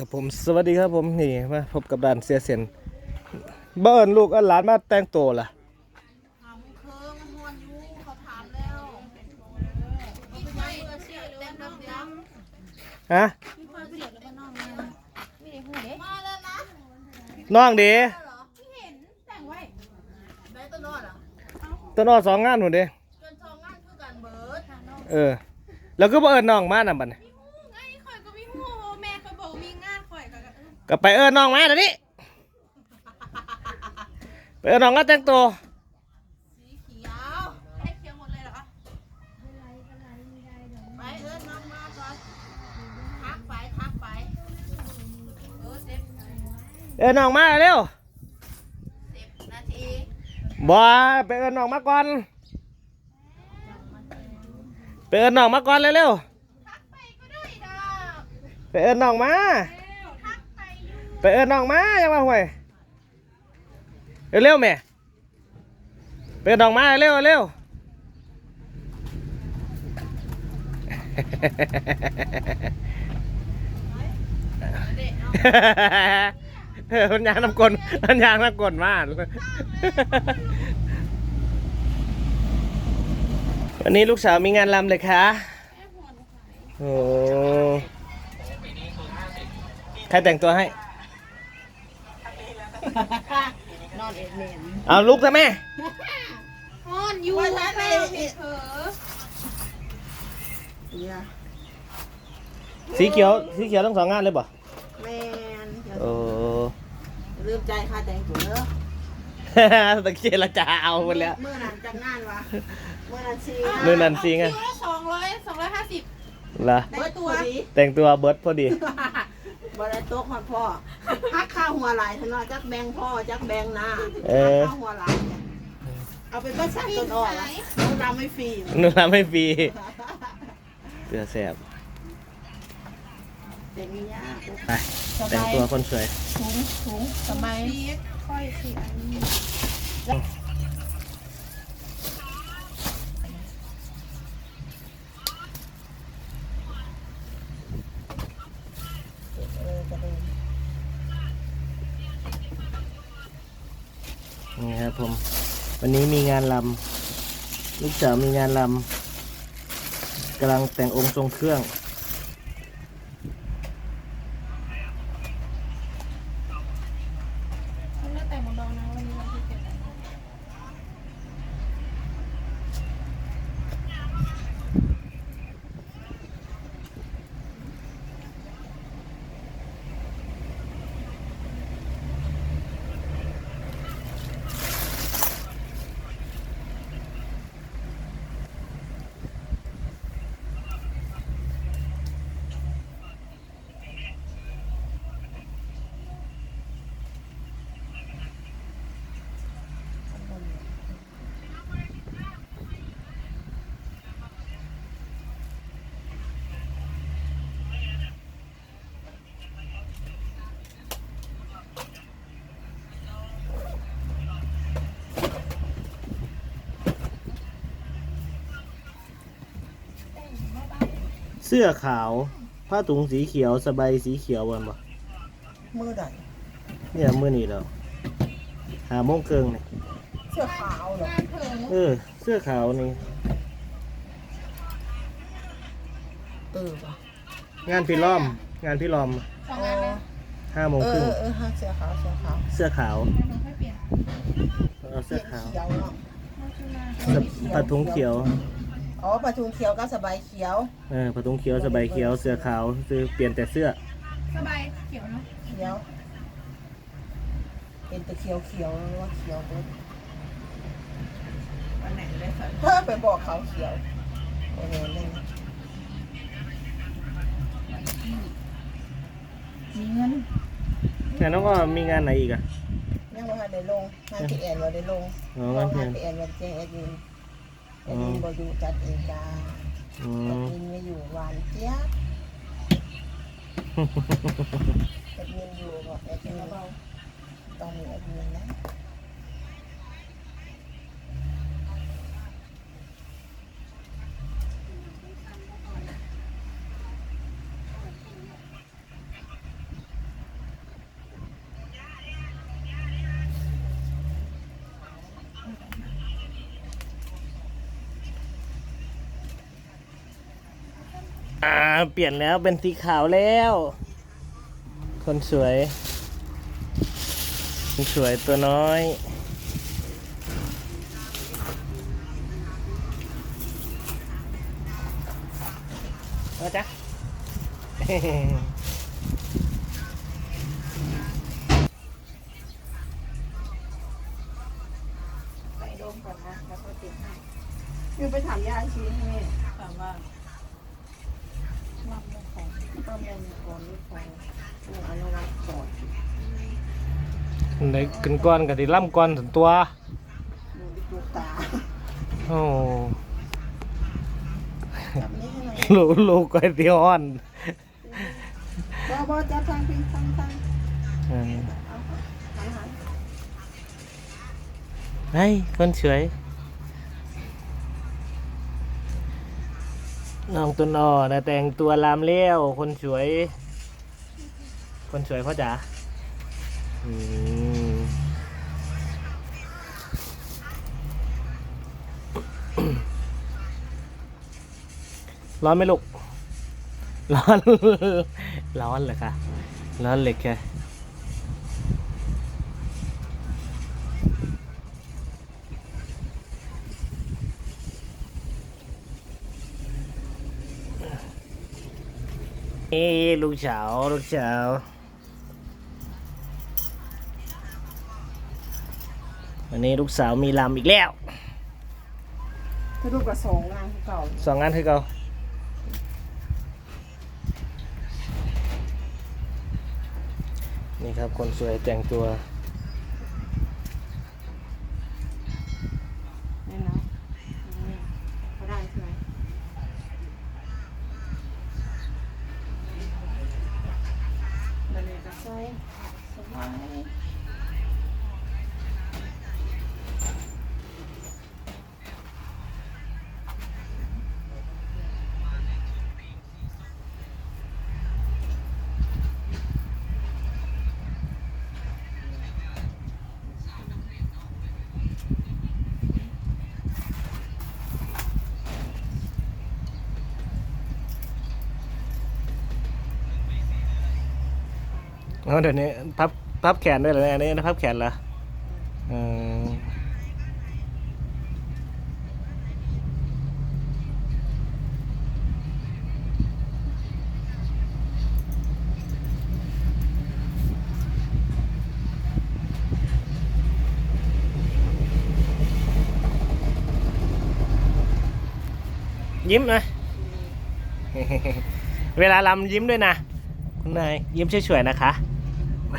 ครับผมสวัสดีครับผมนี่มาพบกับด่านเสียเสียนเบิ้นลูกอันหลานมาแต่งตัวล่ะถามเคิงมวนอยู่เขาถามแล้วมีไฟเมื่อเสียเต็มดำดฮะำมีไฟเปลี่ยนแล้วก็นอกเนี่ยไม่ได้หูเด็มาแล้วนะน้องดีเหรอไม่เห็นแต่งไว้ได้ตัวนอนเหรอต้นอ้อสองงานหนูเด้จนทองงานคือกันเบิร์ดทางนอกเออ แล้วก็บ่เอิญน้องมาน่ะบัดนี้ มีหูไงข่อยก็มีหูแม่เขาบอกมีงานข่อย ก็เออก็ไปเอิญน้องมาเดี๋ยวนี้ไปเอิญน้องก็แต่งตัวสีเขียวให้เขียวหมดเลยเหรอไปเอิญน้องมาก่อนทักไปทักไปเออเซฟเอิญน้องมาเร็วสิบนาทีบ่ไปเอิญน้องมาก่อนไปเอิญน้องมาก่อนเร็วทักไปก็ได้ดอกๆไปเอิญน้องมาทัก ไปเอิญน้องมาอย่ามาห่วยเร็วๆแม่ไปเอิญน้องมาเร็วเร็วเด็กเอาเออมันยางน้ำกลมันยางน้ำกลมากวันนี้ลูกสาวมีงานรำเลยคะโอ้ใครแต่งตัวให้ นอน เอ็ดเมนเอาลุกซะแม่นอนอยู่แล้วแม่เผลอสีเขียว สีเขียวทั้งสองงานเลยป่ะแมนโอ้ลืมใจค่าแต่งตัวเนอะตะเคียนละจะเอาหมดแล้ว เมื่อนั้นจังงานวะเมื่อนั้นชีนู่นนั่นสิไง คิวละสองร้อยสองร้อยห้าสิบเหรอเบิดตัวดีแต่งตัวเบิร์ดพอดี บริโต๊ะฮอดพ่อฮักข้าวหัวไหลายทนอจักแบงพ่อจักแบงนาเออฮักข้าวหัวไหลายเนี่ยเอาไปประชันต้นอ้อละต้องรำไม่ฟรีนุ่นทำให้ฟรีเสือแสบเด็กมียากไปแต่งตัวคนสวยถุงถุงสมัยค่อยสิอันนี้ วันนี้มีงานลำลูกสาวมีงานลำกำลังแต่งองค์ทรงเครื่อง คุณเลือกแต่งหมดดองนะวันนี้วันที่เจ็ด เสื้อขาว ผ้าถุงสีเขียวสบายสีเขียววันบ่มือใดเนี่ยมือนี่แล้วหาโมงเกิงเนี่ยเสื้อขาวเหรองานเผลอเออ เสื้อขาวนี่ เออป่ะงานพี่ล้อม งานพี่ล้อมสองงานเลยห้าโมงเอครึ่งอเออฮะเสื้อขาวเสื้อขาวเสื้อขาวหนูค่อยเปลี่ยนเอาเสื้อขาวเขียวเนาะมาขึ้นมาสะผ้าถุงเขียว อ๋อปลาทูเขียวกับสบายเขียวเออผ้าถุงเขียวสบายเขียวเสื้อขาวคือเปลี่ยนแต่เสื้อ สบายเขียวเนาะเขียว เป็นแต่เขียวเขียวหรือว่าเขียวตัววันไหนจะได้ใส่เพิ่มไปบอกเขาเขียวโอ้โหเล่นมีเงินแต่น้องก็มีงานไหนอีกอะยังว่าได้ลงงานที่แอนว่าได้ลงอ๋องานที่แอนที่แอนว่าแจ้งแอดมิน แอดมินบอยู่จัดเองจ้าอืแอดมมินไม่อยู่หวานเจี๊ยบแอดมินอยู่บอกแอดมินต้องมีแอดมิน นะเปลี่ยนแล้วเป็นสีขาวแล้ว คนสวย คนสวยตัวน้อย เอาจ้ะไปดมก่อนนะ แล้วก็ติดให้คือไปถามยาชีให้แม่ถามว่ารับเรื่องของ ต้มยำก่อนหรือก่อนหนูอนุรักษ์ก่อนได้ขึ้นก้อนกับที่ล่ำก้อนถึงตัวหนูไปปลูกตาโอ้จับนี้ให้หน่อยลูกลูกก๋วยเตี๋ยวอ่อนบอบอจับทางพี่ทางทางอืมเอาหันหันเฮ้ย น้องต้นอ้อนะแต่งตัวลามเลี้ยวคนสวย คนสวยพ่อจ๋าร้อนไหมลูก ร้อน ร้อนเลยค่ะ ร้อนเลยแค่ ลูกสาวลูกสาววันนี้ลูกสาวมีลำอีกแล้วคือลูกกระสองงานที่เก่าสองงานคือเก่านี่ครับคนสวยแต่งตัว เนี่ยนะนี่เขาได้ใช่ไหมมันเลยกระใส่สบาย เอาเดี๋ยวนี้พับพับแขนด้วยเหรอเนี่ยอันนี้พับแขนเหรออืมยิ้มนะ เวลาลำยิ้มด้วยนะ คุณนายยิ้มช่วยๆนะคะ ไ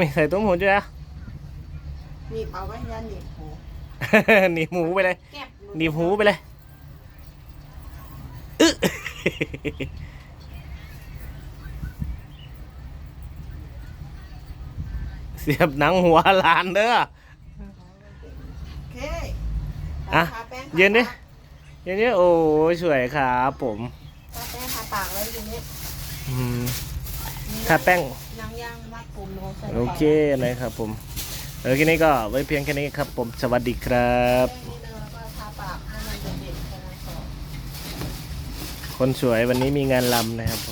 ม่ใส่ตุ้มหูด้วยนะหนีบเอาไว้ยันหนีบหู หนีบหูไปเลยแก็บหนีบหูไปเลยอึ๊ เสียบหนังหัวหลานเด้อโอเคอะทาแป้งยืนดิยืนดิโอ้ยสวยครับผมทาแป้งทาปากไว้ตรงนี้อืมถ้าแป้ง นางย่างมัดผมโนใส่โอเคนะครับผมเออแค่นี้ก็ไว้เพียงแค่นี้ครับผมสวัสดีครับ แป้งนิดนึงแล้วก็ทาปากให้มันเด่นๆแค่นั้นพอ คนสวยวันนี้มีงานลำนะครับผม